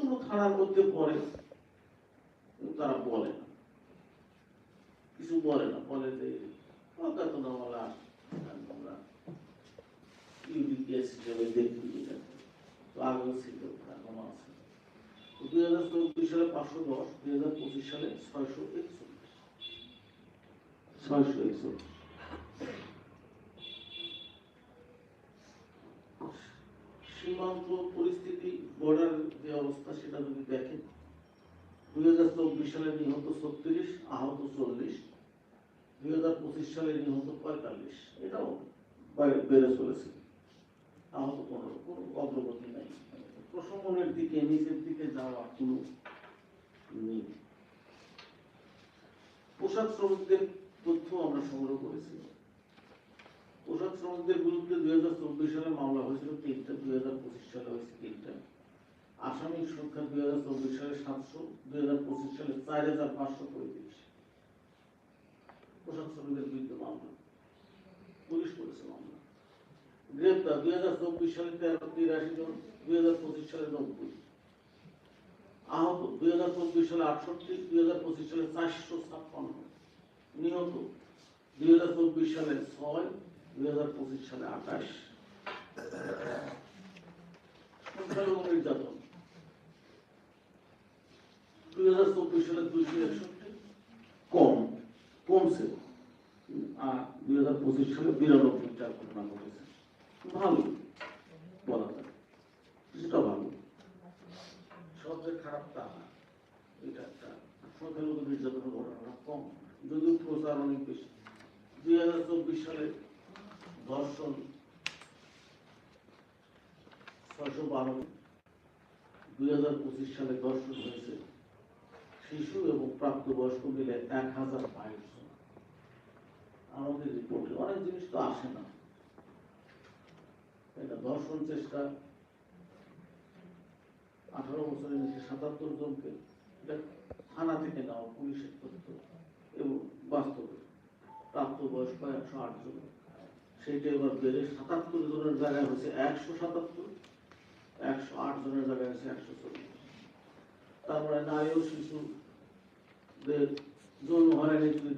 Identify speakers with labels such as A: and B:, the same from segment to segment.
A: কোনো থানার মধ্যে পড়ে তারা বলে না। কিছু বলে না। বলে যে সালে দুই হাজার পঁচিশ সালে সীমান্ত পরিস্থিতি বর্ডার যে অবস্থা সেটা যদি দেখেন দুই হাজার চব্বিশ সালে নিহত ছত্রিশ, আহত চল্লিশ। দুই হাজার পঁচিশ সালে নিহত পঁয়তাল্লিশ। এটাও বেড়ে চলেছে। আহত পনেরো। কোনো অগ্রগতি নাই। প্রশমনের দিকে, নিচের দিকে যাওয়া কোনো নেই। পোশাক শ্রমিকদের তথ্য আমরা সংগ্রহ করেছি। পোশাক শ্রমিকদের বিরুদ্ধে দুই হাজার চব্বিশ সালে মামলা হয়েছিল, তিনটা। দুই হাজার পঁচিশ সালে হয়েছে তিনটা। আসামির সংখ্যা দুই হাজার চব্বিশ সালে সাতশো, দুই হাজার পঁচিশ সালে চার হাজার পাঁচশো পঁয়ত্রিশ। পোশাক শ্রমিকদের বিরুদ্ধে মামলা। পুলিশ করেছে মামলা। গ্রেপ্তার দুই হাজার চব্বিশ সালে তেরো, তিরাশি জন, দুই হাজার পঁচিশ সালে নব্বই। আহত দুই হাজার চব্বিশ সালে আটষট্টি, দুই হাজার পঁচিশ সালে চারশো ছাপ্পান্ন। নিহত দুই হাজার চব্বিশ সালে ছয়, দুই হাজার পঁচিশ সালে আঠাশ। সংখ্যালঘু নির্যাতন দুই হাজার চব্বিশ সালে দুইশো একষট্টি? কম, কমছে। আর দুই হাজার পঁচিশ সালে বিরানব্বইটা ঘটনা ঘটেছে। ভালো, বলা যায়। কিছুটা ভালো। সবচেয়ে খারাপ তা না। এটা একটা সংখ্যালঘু নির্যাতনের ঘটনা কম, যদিও প্রচার অনেক বেশি। দুই হাজার চব্বিশ সালে ধর্ষণ ছয়শো বারো। দুই হাজার পঁচিশ সালে ধর্ষণ হয়েছে শিশু এবং প্রাপ্তবয়স্ক মিলে এক হাজার বাইশ আমাদের রিপোর্টে অনেক জিনিস তো আসে না। এটা ধর্ষণ চেষ্টা। আঠারো বছরের নিচে সাতাত্তর জনকে থানা থেকে নেওয়া, পুলিশের তথ্য এবং বাস্তবে প্রাপ্তবয়স্ক একশো আট জন। সেইটা এবার বেড়ে সাতাত্তর জনের জায়গায় হচ্ছে একশো সাতাত্তর, একশো আট জনের জায়গায় হচ্ছে একশো চল্লিশ। তারপরে নারী ও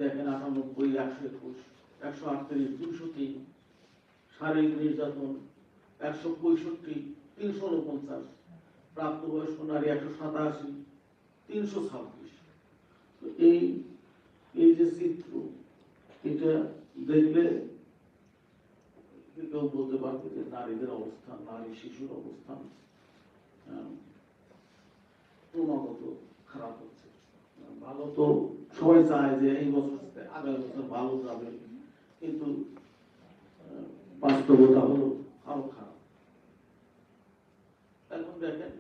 A: দেখেন আটানব্বই, একশো একুশ, একশো আটত্রিশ দুশো তিন, শারীরিক নির্যাতন, একশো পঁয়ষট্টি, তিনশো উনপঞ্চাশ প্রাপ্তবয়স্ক নারী একশো সাতাশি, তিনশো ছাব্বিশ। তো এই এই যে চিত্র, এটা দেখলে কেউ বলতে পারবে যে নারীদের অবস্থান, নারী শিশুর অবস্থান ক্রমাগত খারাপ তো সবাই চায় যে এই বছর আগামী বছর ভালো যাবে। কিন্তু বাস্তবতা হলো আরও খারাপ। এখন দেখেন